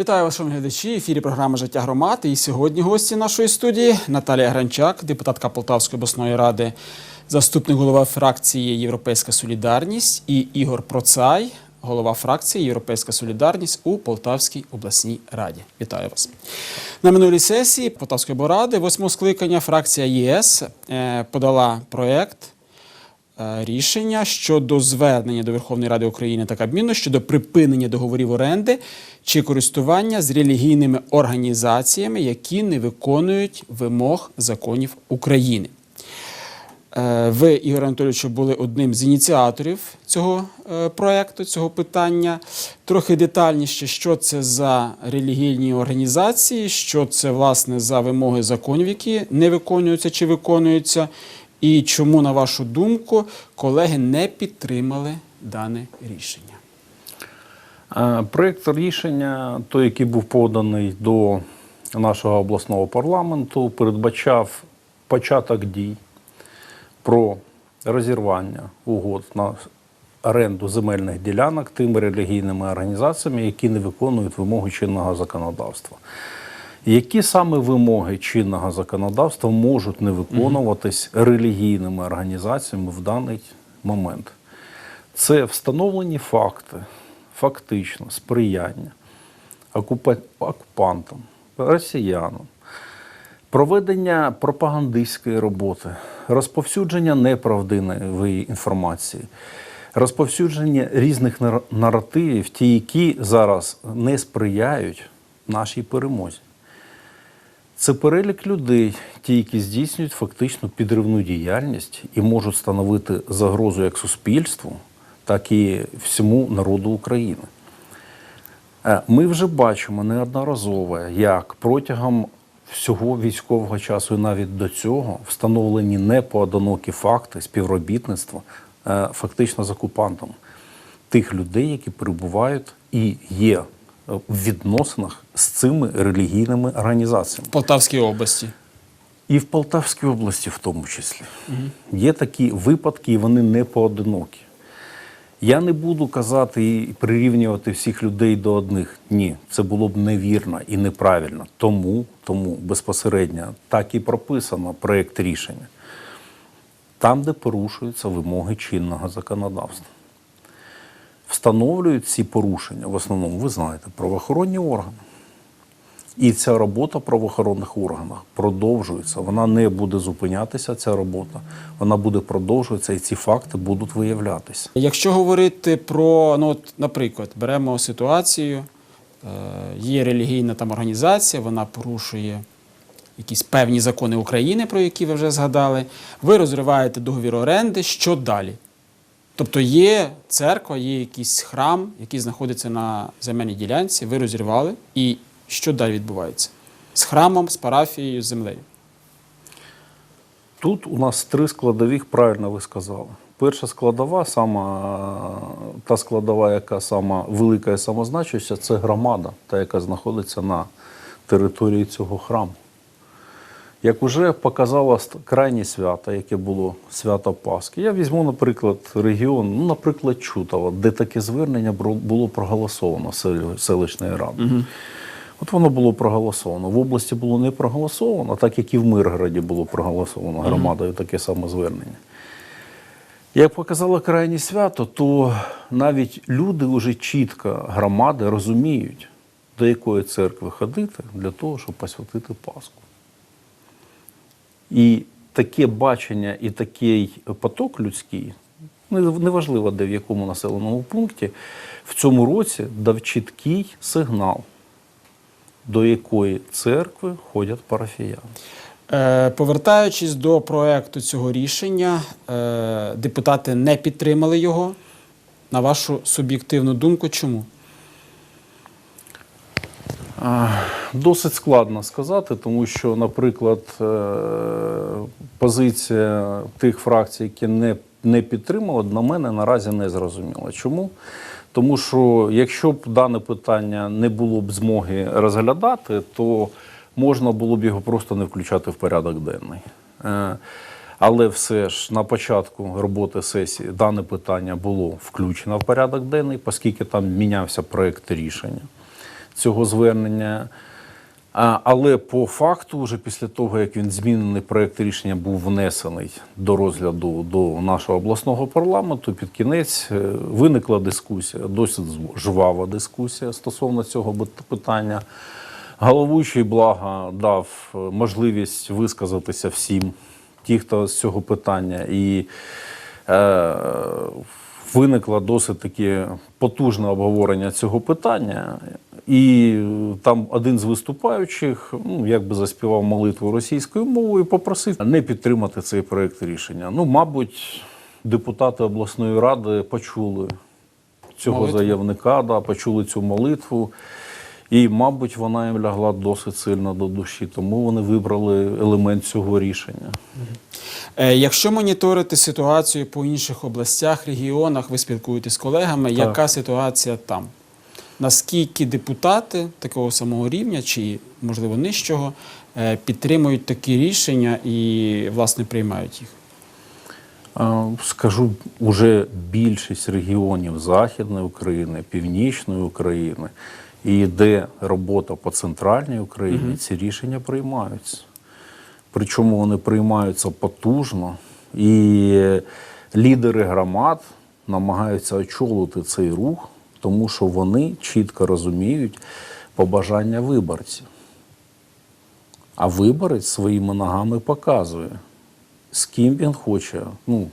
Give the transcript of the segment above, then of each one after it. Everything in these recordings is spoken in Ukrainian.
Вітаю вас, шановні глядачі. В ефірі програма Життя громад. І сьогодні гості нашої студії Наталія Гранчак, депутатка Полтавської обласної ради, заступник голова фракції Європейська Солідарність і Ігор Процай, голова фракції Європейська Солідарність у Полтавській обласній раді. Вітаю вас. На минулій сесії Полтавської облради, восьмого скликання, фракція ЄС е, подала проект рішення щодо звернення до Верховної Ради України та Кабміну щодо припинення договорів оренди чи користування з релігійними організаціями, які не виконують вимог законів України. Е, Ви, Ігор Анатолійовичу, були одним з ініціаторів цього е, проекту, цього питання. Трохи детальніше, що це за релігійні організації, що це власне за вимоги законів, які не виконуються чи виконуються, і чому, на вашу думку, колеги не підтримали дане рішення. Е, Проєкт рішення, той, який був поданий до нашого обласного парламенту, передбачав початок дій про розірвання угод на оренду земельних ділянок тими релігійними організаціями, які не виконують вимоги чинного законодавства. Які саме вимоги чинного законодавства можуть не виконуватись релігійними організаціями в даний момент? Це встановлені факти, фактично сприяння окупа- окупантам, росіянам, проведення пропагандистської роботи, розповсюдження неправдивої інформації, розповсюдження різних наративів, ті, які зараз не сприяють нашій перемозі. Це перелік людей, ті, які здійснюють фактично підривну діяльність і можуть становити загрозу як суспільству, так і всьому народу України. Е, Ми вже бачимо неодноразово, як протягом всього військового часу і навіть до цього встановлені непоодинокі факти співробітництва е, фактично з окупантом тих людей, які перебувають і є в відносинах з цими релігійними організаціями. В Полтавській області. І в Полтавській області в тому числі. Є такі випадки, і вони не поодинокі. Я не буду казати і прирівнювати всіх людей до одних. Ні, це було б невірно і неправильно. Тому, тому безпосередньо так і прописано проєкт рішення. Там, де порушуються вимоги чинного законодавства. Встановлюють ці порушення в основному, ви знаєте, правоохоронні органи. І ця робота в правоохоронних органах продовжується. Вона не буде зупинятися, ця робота. Вона буде продовжуватися, і ці факти будуть виявлятися. Якщо говорити про, ну от, наприклад, беремо ситуацію, е, є релігійна там організація, вона порушує якісь певні закони України, про які ви вже згадали. Ви розриваєте договір оренди, що далі? Тобто є церква, є якийсь храм, який знаходиться на земельній ділянці, ви розірвали, і що далі відбувається? З храмом, з парафією, з землею. Тут у нас три складових, правильно ви сказали. Перша складова, сама та складова, яка сама велика і самозначуща, це громада, та яка знаходиться на території цього храму. Як вже показало крайнє свято, яке було свято Пасхи, я візьму, наприклад, регіон, ну, наприклад, Чутово, де таке звернення було проголосовано сели- селищною радою. От воно було проголосовано. В області було не проголосовано, так як і в Миргороді було проголосовано громадою таке саме звернення. Як показало крайнє свято, то навіть люди вже чітко громади розуміють, до якої церкви ходити для того, щоб посвятити Пасху. І таке бачення і такий поток людський, неважливо де в якому населеному пункті, в цьому році дав чіткий сигнал, до якої церкви ходять парафіяни. Е, Повертаючись до проекту цього рішення, е, депутати не підтримали його. На вашу суб'єктивну думку, чому? Досить складно сказати, тому що, наприклад, е, позиція тих фракцій, які не, не підтримали, на мене наразі не зрозуміла. Чому? Тому що якщо б дане питання не було б змоги розглядати, то можна було б його просто не включати в порядок денний. Е, Але все ж на початку роботи сесії дане питання було включено в порядок денний, оскільки там мінявся проєкт рішення. цього звернення. Але по факту, вже після того, як він змінений проект рішення був внесений до розгляду до нашого обласного парламенту, під кінець е, виникла дискусія, досить жвава дискусія стосовно цього питання. Головуючий блага дав е, можливість висказатися всім, ті, хто з цього питання. І е, виникло досить таке потужне обговорення цього питання. І е, там один з виступаючих, ну якби заспівав молитву російською мовою, попросив не підтримати цей проект рішення. Ну, мабуть, депутати обласної ради почули цього Молитву? заявника, да, почули цю молитву. І, мабуть, вона їм лягла досить сильно до душі, тому вони вибрали елемент цього рішення. Е, Якщо моніторити ситуацію по інших областях, регіонах, ви спілкуєтесь з колегами, яка ситуація там? Наскільки депутати такого самого рівня, чи можливо нижчого, е, підтримують такі рішення і власне приймають їх? Скажу, уже більшість регіонів Західної України, Північної України, і де робота по центральній Україні, ці рішення приймаються. Причому вони приймаються потужно, і лідери громад намагаються очолити цей рух, тому що вони чітко розуміють побажання виборців. А виборець своїми ногами показує, з ким він хоче ну,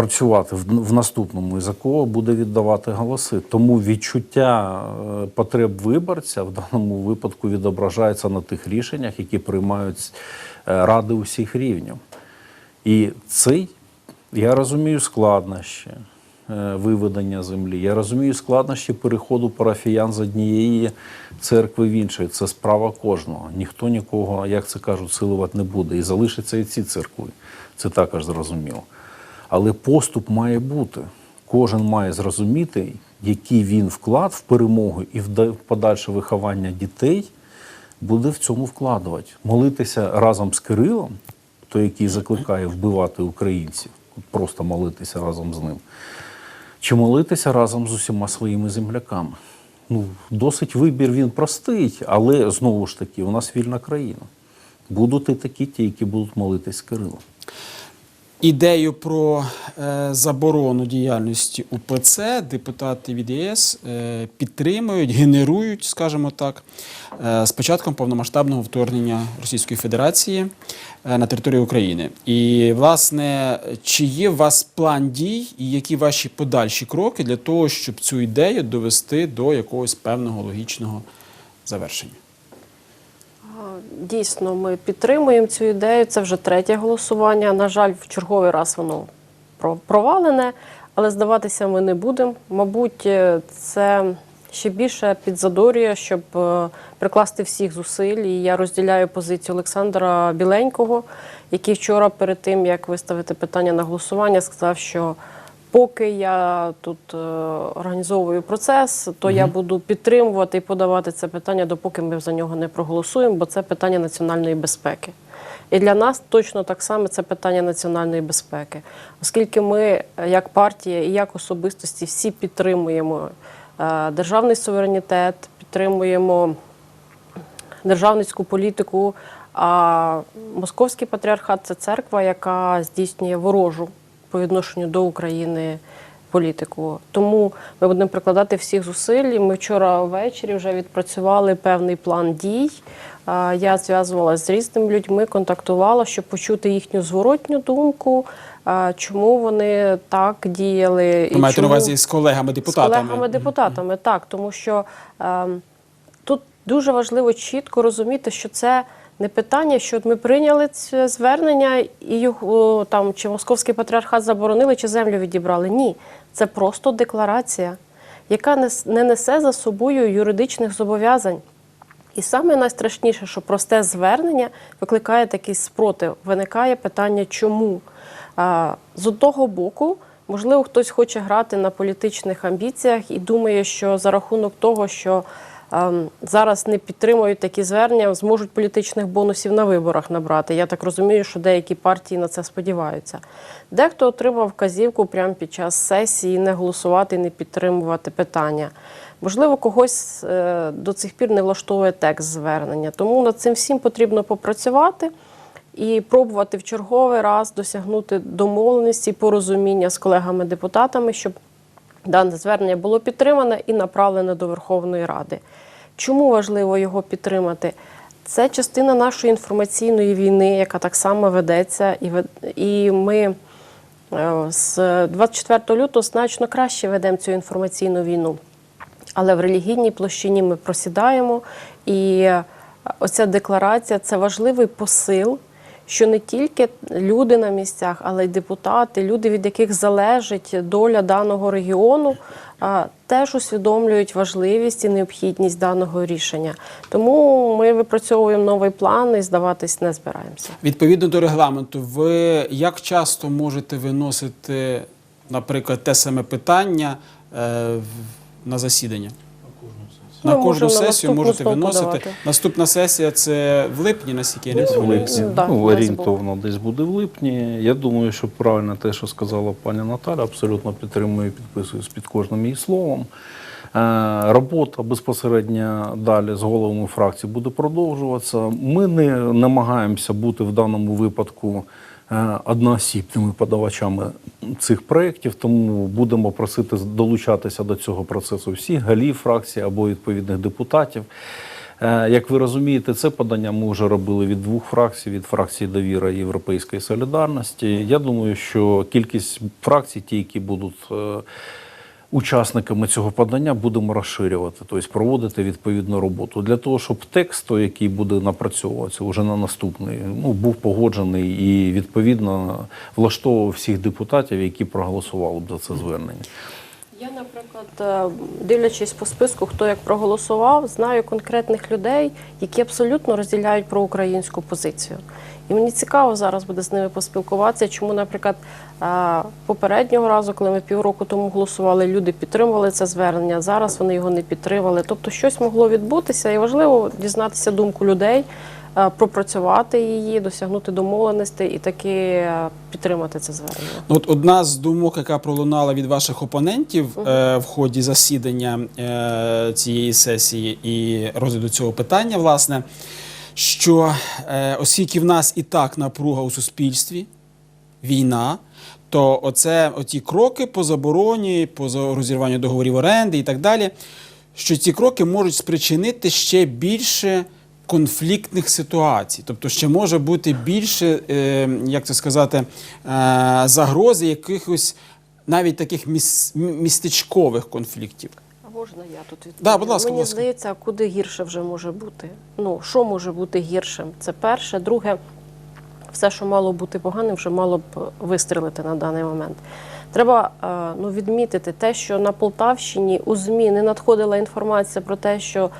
працювати в, наступному і за кого буде віддавати голоси. Тому відчуття е, потреб виборця в даному випадку відображається на тих рішеннях, які приймають е, ради усіх рівнів. І цей, я розумію, складнощі е, виведення землі. Я розумію складнощі переходу парафіян з однієї церкви в іншу. Це справа кожного. Ніхто нікого, як це кажуть, силувати не буде. І залишаться і ці церкви. Це також зрозуміло. Але поступ має бути. Кожен має зрозуміти, який він вклад в перемогу і в подальше виховання дітей буде в цьому вкладувати. Молитися разом з Кирилом, той, який закликає вбивати українців, просто молитися разом з ним, чи молитися разом з усіма своїми земляками. Ну, досить вибір він простий, але знову ж таки, у нас вільна країна. Будуть і такі ті, які будуть молитись з Кирилом. Ідею про е, заборону діяльності УПЦ депутати від ЄС е, підтримують, генерують, скажімо так, е, з початком повномасштабного вторгнення Російської Федерації на територію України. І, власне, чи є у вас план дій і які ваші подальші кроки для того, щоб цю ідею довести до якогось певного логічного завершення? Дійсно, ми підтримуємо цю ідею. Це вже третє голосування. На жаль, в черговий раз воно провалене, але здаватися ми не будемо. Мабуть, е, це ще більше підзадорює, щоб е, прикласти всіх зусиль. І я розділяю позицію Олександра Біленького, який вчора, перед тим як виставити питання на голосування, сказав, що Поки я тут е, організовую процес, то я буду підтримувати і подавати це питання, допоки ми за нього не проголосуємо, бо це питання національної безпеки. І для нас точно так само це питання національної безпеки, оскільки ми, е, як партія і як особистості, всі підтримуємо е, державний суверенітет, підтримуємо державницьку політику. А московський патріархат це церква, яка здійснює ворожу по відношенню до України політику. Тому ми будемо прикладати всіх зусиль. Ми вчора ввечері вже відпрацювали певний план дій. Я зв'язувалася з різними людьми, контактувала, щоб почути їхню зворотню думку, чому вони так діяли. Ви маєте на увазі з колегами-депутатами? з колегами-депутатами, так, тому що ем, тут дуже важливо чітко розуміти, що це не питання, що ми прийняли це звернення і його там чи московський патріархат заборонили, чи землю відібрали. Ні, це просто декларація, яка не, несе за собою юридичних зобов'язань. І саме найстрашніше, що просте звернення викликає такий спротив. Виникає питання, чому? З одного боку, можливо, хтось хоче грати на політичних амбіціях і думає, що за рахунок того, що зараз не підтримують такі звернення, зможуть політичних бонусів на виборах набрати. Я так розумію, що деякі партії на це сподіваються. Дехто отримав вказівку прямо під час сесії не голосувати, не підтримувати питання. Можливо, когось е, до цих пір не влаштовує текст звернення. Тому над цим всім потрібно попрацювати і пробувати в черговий раз досягнути домовленості, порозуміння з колегами-депутатами, щоб дане звернення було підтримане і направлене до Верховної Ради. Чому важливо його підтримати? Це частина нашої інформаційної війни, яка так само ведеться, і, ми е, з 24 лютого значно краще ведемо цю інформаційну війну. Але в релігійній площині ми просідаємо. І е, оця декларація це важливий посил, що не тільки люди на місцях, але й депутати, люди, від яких залежить доля даного регіону, теж усвідомлюють важливість і необхідність даного рішення. Тому ми випрацьовуємо новий план і здаватись не збираємося. Відповідно до регламенту, ви як часто можете виносити, наприклад, те саме питання е, на засідання? Ми На кожну можемо сесію наступну можете стол виносити. подавати. Наступна сесія це в липні, наскільки я не Десь в помиляюся. липні. Да, ну, орієнтовно десь буде в липні. Я думаю, що правильно те, що сказала пані Наталя, абсолютно підтримую і підписуюсь під кожним її словом. Е, Робота безпосередньо далі з головами фракцій буде продовжуватися. Ми не намагаємося бути в даному випадку одноосібними подавачами цих проєктів, тому будемо просити долучатися до цього процесу всіх голів фракцій або відповідних депутатів. Е, Як ви розумієте, це подання ми вже робили від двох фракцій: від фракції довіра і Європейської солідарності. Я думаю, що кількість фракцій, ті, які будуть е, учасниками цього подання, будемо розширювати, тобто проводити відповідну роботу для того, щоб текст, той, який буде напрацьовуватися вже на наступний, ну був погоджений і відповідно влаштовував всіх депутатів, які проголосували б за це звернення. Я, наприклад, е, дивлячись по списку, хто як проголосував, знаю конкретних людей, які абсолютно розділяють проукраїнську позицію. І мені цікаво зараз буде з ними поспілкуватися, чому, наприклад, е, попереднього разу, коли ми півроку тому голосували, люди підтримували це звернення, зараз вони його не підтримали. Тобто щось могло відбутися, і важливо дізнатися думку людей, пропрацювати її, досягнути домовленостей і таки е, підтримати це звернення. Ну, От одна з думок, яка пролунала від ваших опонентів е, в ході засідання е, цієї сесії і розгляду цього питання, власне, що е, оскільки в нас і так напруга у суспільстві, війна, то оце оті кроки по забороні, по розірванню договорів оренди і так далі, що ці кроки можуть спричинити ще більше конфліктних ситуацій. Тобто ще може бути більше, е, як це сказати, е, загрози якихось навіть таких міс- містечкових конфліктів. Можна я тут відповім? Да, будь ласка, Мені будь ласка. здається, куди гірше вже може бути. Ну, що може бути гіршим? Це перше. Друге, все, що мало бути поганим, вже мало б вистрілити на даний момент. Треба е, ну, відмітити те, що на Полтавщині у ЗМІ не надходила інформація про те, що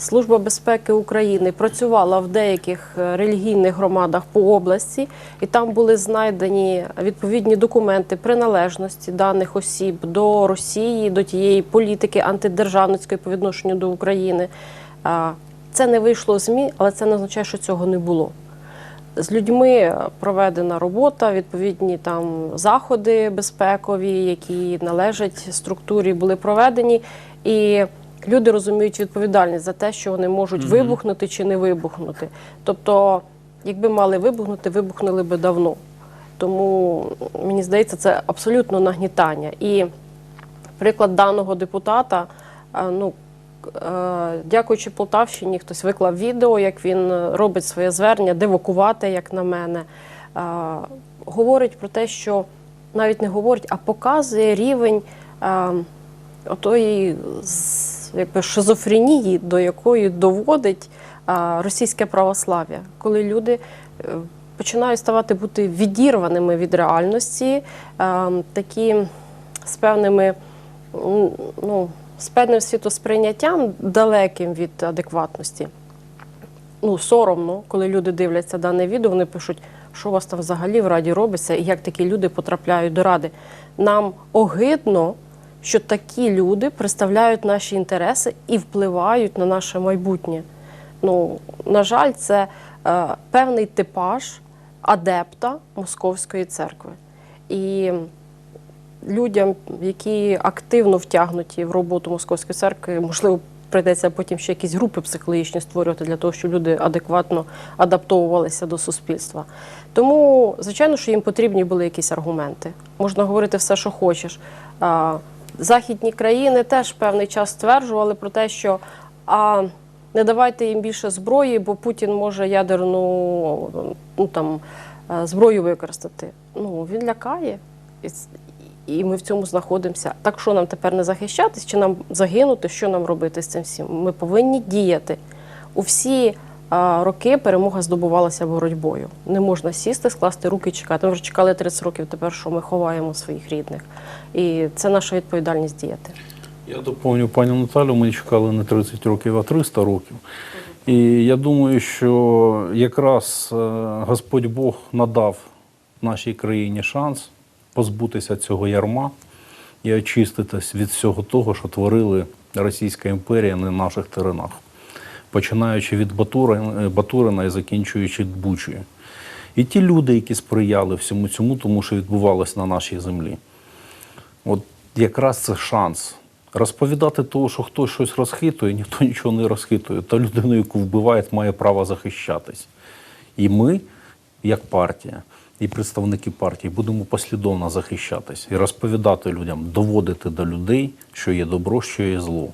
Служба безпеки України працювала в деяких е, релігійних громадах по області, і там були знайдені відповідні документи приналежності даних осіб до Росії, до тієї політики антидержавницької по відношенню до України. Це не вийшло в ЗМІ, але це не означає, що цього не було. З людьми проведена робота, відповідні там заходи безпекові, які належать структурі, були проведені. І люди розуміють відповідальність за те, що вони можуть вибухнути чи не вибухнути. Тобто, якби мали вибухнути, вибухнули би давно. Тому мені здається, це абсолютно нагнітання. І приклад даного депутата, е, ну, е, дякуючи Полтавщині, хтось виклав відео, як він робить своє звернення, девокувати, як на мене. Е, Говорить про те, що навіть не говорить, а показує рівень отої якби, шизофренії, до якої доводить російське православ'я, коли люди е, починають ставати бути відірваними від реальності, такі з певними ну, з певним світосприйняттям далеким від адекватності. Ну, соромно, коли люди дивляться дане відео, вони пишуть, що у вас там взагалі в раді робиться, і як такі люди потрапляють до ради. Нам огидно, що такі люди представляють наші інтереси і впливають на наше майбутнє. Ну, на жаль, це е, певний типаж адепта Московської церкви. І людям, які активно втягнуті в роботу московської церкви, можливо, прийдеться потім ще якісь групи психологічні створювати для того, щоб люди адекватно адаптовувалися до суспільства. Тому, звичайно, що їм потрібні були якісь аргументи. Можна говорити все, що хочеш. Західні країни теж певний час стверджували про те, що а, не давайте їм більше зброї, бо Путін може ядерну ну, там, е, зброю використати. Ну, він лякає. І ми в цьому знаходимося. Так що нам тепер не захищатись, чи нам загинути, що нам робити з цим всім? Ми повинні діяти. У всі роки перемога здобувалася боротьбою. Не можна сісти, скласти руки і чекати. Ми вже чекали 30 років, тепер що ми ховаємо своїх рідних. І це наша відповідальність діяти. Я доповню пані Наталю, ми чекали не 30 років, а 300 років. І я думаю, що якраз е, Господь Бог надав нашій країні шанс позбутися цього ярма і очиститись від всього того, що творили Російська імперія на наших теренах, починаючи від Батурина, Батурина і закінчуючи Бучею. І ті люди, які сприяли всьому цьому, тому що відбувалось на нашій землі. От якраз це шанс. Розповідати того, що хтось щось розхитує, ніхто нічого не розхитує. Та людина, яку вбивають, має право захищатись. І ми, як партія, і представники партії, будемо послідовно захищатись і розповідати людям, доводити до людей, що є добро, що є зло.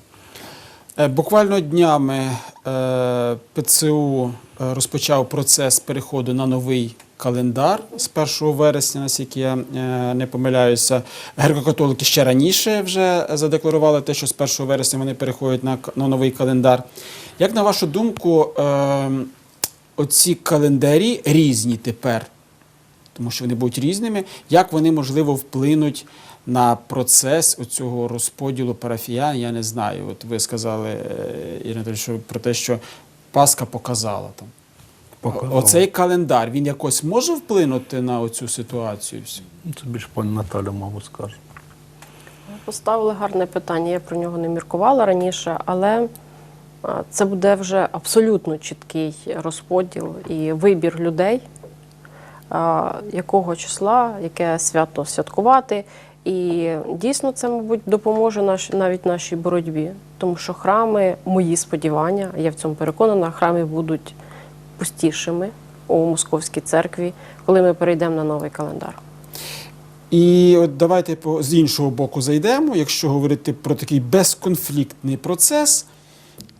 Е, Буквально днями е, ПЦУ е, розпочав процес переходу на новий календар з 1 вересня, наскільки я не помиляюся. Греко-католики ще раніше вже задекларували те, що з 1 вересня вони переходять на, новий календар. Як на вашу думку, е, оці календарі різні тепер? тому що вони будуть різними. Як вони можливо вплинуть на процес цього розподілу парафіян? Я не знаю. От ви сказали, е, Ірина Анатолійовна, про те, що Пасха показала там. Показала. Оцей календар він якось може вплинути на оцю ситуацію? всю? Ну, Це більш пані Наталя, мабуть, скаже. Поставили гарне питання. Я про нього не міркувала раніше, але це буде вже абсолютно чіткий розподіл і вибір людей, якого числа, яке свято святкувати. І дійсно це, мабуть, допоможе наш, навіть нашій боротьбі, тому що храми, мої сподівання, я в цьому переконана, храми будуть пустішими у московській церкві, коли ми перейдемо на новий календар. І от давайте з іншого боку зайдемо, якщо говорити про такий безконфліктний процес,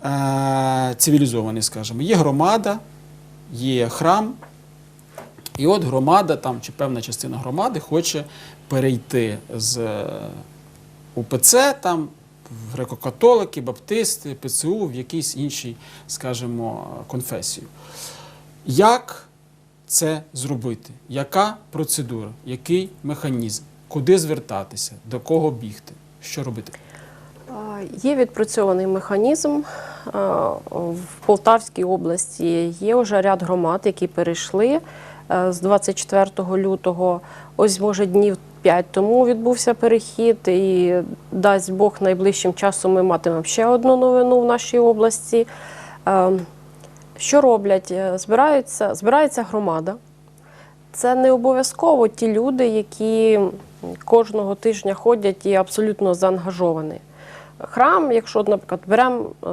е, цивілізований, скажімо, є громада, є храм, і от громада там, чи певна частина громади хоче перейти з е, УПЦ там, в греко-католики, баптисти, ПЦУ, в якійсь іншій, скажімо, конфесію. Як це зробити? Яка процедура, який механізм, куди звертатися, до кого бігти, що робити? Є відпрацьований механізм в Полтавській області. Є вже ряд громад, які перейшли е, з 24 лютого. Ось, може, днів 5 тому відбувся перехід, і дасть Бог найближчим часом ми матимемо ще одну новину в нашій області. Е, Що роблять? Е, Збираються, збирається громада. Це не обов'язково ті люди, які кожного тижня ходять і абсолютно заангажовані. Храм, якщо, наприклад, беремо е,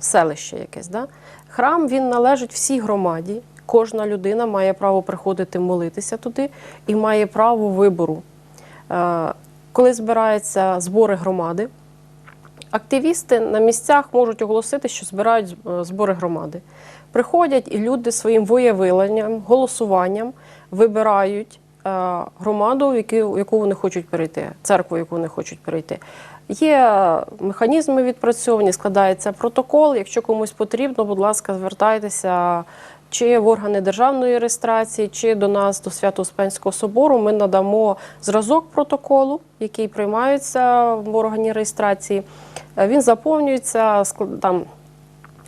селище якесь, да? храм він належить всій громаді. Кожна людина має право приходити молитися туди і має право вибору. Е, коли збираються збори громади, активісти на місцях можуть оголосити, що збирають е, збори громади. Приходять і люди своїм виявленням, голосуванням вибирають е, громаду, в яку вони хочуть перейти, церкву, в яку вони хочуть перейти. Є механізми відпрацьовані, складається протокол. Якщо комусь потрібно, будь ласка, звертайтеся чи в органи державної реєстрації, чи до нас, до Свято-Успенського собору. Ми надамо зразок протоколу, який приймається в органі реєстрації. Е, Він заповнюється там.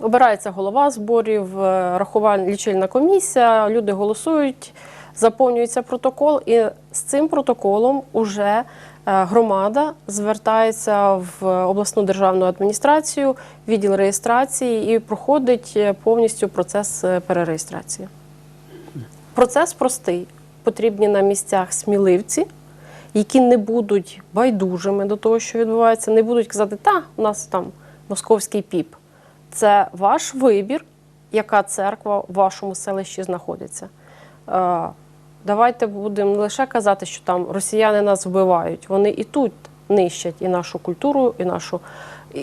Обирається голова зборів, е, рахувальна лічильна комісія, люди голосують, заповнюється протокол, і з цим протоколом уже громада звертається в обласну державну адміністрацію, відділ реєстрації і проходить е, повністю процес е, перереєстрації. Процес простий. Потрібні на місцях сміливці, які не будуть байдужими до того, що відбувається, не будуть казати, та у нас там московський піп. Це ваш вибір, яка церква в вашому селищі знаходиться. Давайте будемо не лише казати, що там росіяни нас вбивають. Вони і тут нищать і нашу культуру, і нашу.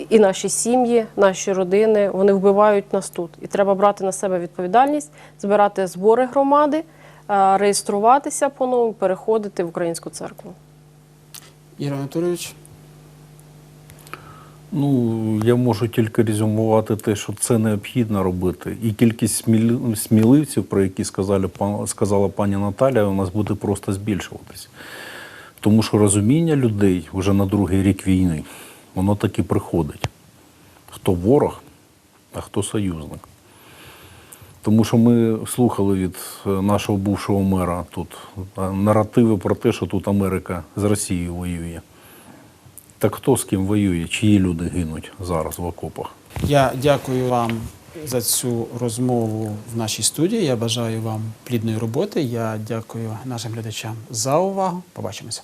і- наші сім'ї, наші родини, вони вбивають нас тут. І треба брати на себе відповідальність, збирати збори громади, е, реєструватися по-новому, переходити в українську церкву. Ігор Анатолійович, Ну, я можу тільки резюмувати те, що це необхідно робити. І кількість сміливців, про які сказали, сказала пані Наталя, у нас буде просто збільшуватись. Тому що розуміння людей вже на другий рік війни, воно таки приходить. Хто ворог, а хто союзник. Тому що ми слухали від е, нашого бувшого мера тут е, наративи про те, що тут Америка з Росією воює. Так хто з ким воює? Чиї люди гинуть зараз в окопах? я дякую вам за цю розмову в нашій студії. Я бажаю вам плідної роботи. Я дякую нашим глядачам за увагу. Побачимося.